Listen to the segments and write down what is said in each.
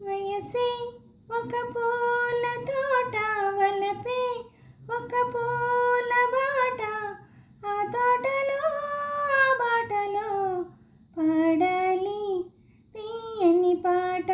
వయసే ఒక పూల తోట వలపే ఒక పూల బాట. ఆ తోటలో ఆ బాటలో పాడాలి తీయని పాట.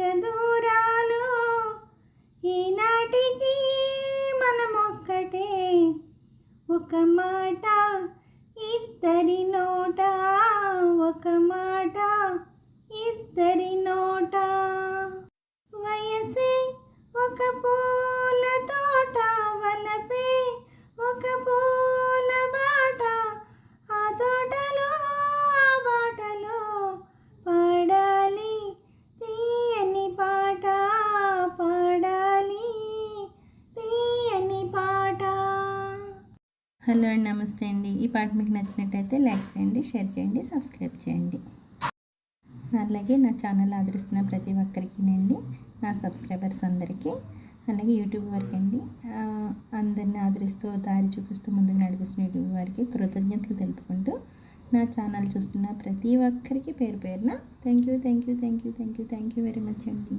ఇక దూరాలు. ఈనాటికి మనమొక్కటే. ఒక మాట ఇద్దరి నోట ఒక మాట ఇద్దరి నోట. వయసే ఒక పో హలో అండి నమస్తే అండి. ఈ పాట మీకు నచ్చినట్టయితే లైక్ చేయండి షేర్ చేయండి సబ్స్క్రైబ్ చేయండి. అలాగే నా ఛానల్ ఆదరిస్తున్న ప్రతి ఒక్కరికి అండి నా సబ్స్క్రైబర్స్ అందరికీ అలాగే యూట్యూబ్ వారికి అండి అందరిని ఆదరిస్తూ దారి చూపిస్తూ ముందుకు నడిపిస్తున్న యూట్యూబ్ వారికి కృతజ్ఞతలు తెలుపుకుంటూ నా ఛానల్ చూస్తున్న ప్రతి ఒక్కరికి పేరు పేరున thank you thank you thank you thank you thank you very much అండి.